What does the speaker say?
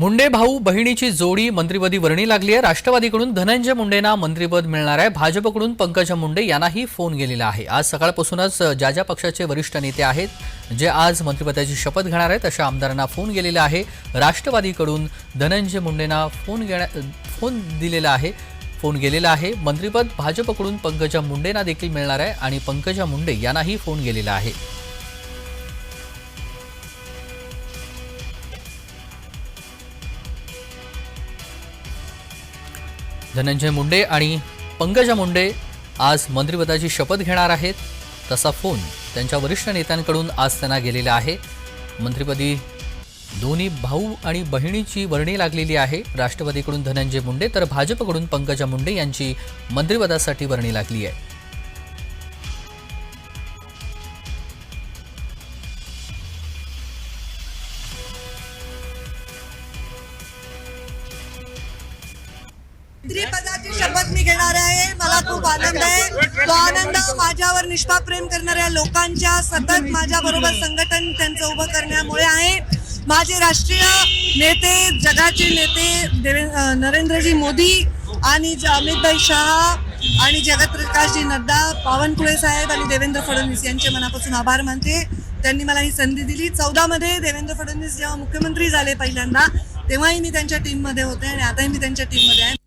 मुंडे भाऊ बहिणीची जोडी मंत्रिपदी वर्णी लागली आहे. राष्ट्रवादीकडून धनंजय मुंडेंना मंत्रिपद मिळणार आहे. भाजपकडून पंकजा मुंडे यांनाही फोन गेलेला आहे. आज सकाळपासूनच ज्या ज्या पक्षाचे वरिष्ठ नेते आहेत जे आज मंत्रिपदाची शपथ घेणार आहेत अशा आमदारांना फोन गेलेला आहे. राष्ट्रवादीकडून धनंजय मुंडेंना फोन घेण्या फोन दिलेला आहे फोन गेलेला आहे. मंत्रिपद भाजपकडून पंकजा मुंडेंना देखील मिळणार आहे आणि पंकजा मुंडे यांनाही फोन गेलेला आहे. धनंजय मुंडे आणि पंकजा मुंडे आज मंत्रिपदाची शपथ घेणार आहेत. तसा फोन त्यांच्या वरिष्ठ नेत्यांकडून आज त्यांना गेलेला आहे. मंत्रिपदी दोन्ही भाऊ आणि बहिणीची वर्णी लागलेली आहे. राष्ट्रवादीकडून धनंजय मुंडे तर भाजपकडून पंकजा मुंडे यांची मंत्रिपदासाठी वर्णी लागली आहे. मंत्रीपदाची शपथ मी घेणार आहे. मला खूप आनंद आहे. तो आनंद माझ्यावर निष्पा प्रेम करणाऱ्या लोकांच्या सतत माझ्या बरोबर संघटन त्यांचं उभं करण्यामुळे आहे. माझे राष्ट्रीय नेते जगाचे नेते नरेंद्रजी मोदी आणि ज- अमितभाई शहा आणि जगतप्रकाशजी नड्डा बावनकुळे साहेब आणि देवेंद्र फडणवीस यांचे मनापासून आभार मानते. त्यांनी मला ही संधी दिली. चौदामध्ये देवेंद्र फडणवीस जेव्हा मुख्यमंत्री झाले पहिल्यांदा तेव्हाही मी त्यांच्या टीममध्ये होते आणि आताही मी त्यांच्या टीममध्ये आहे.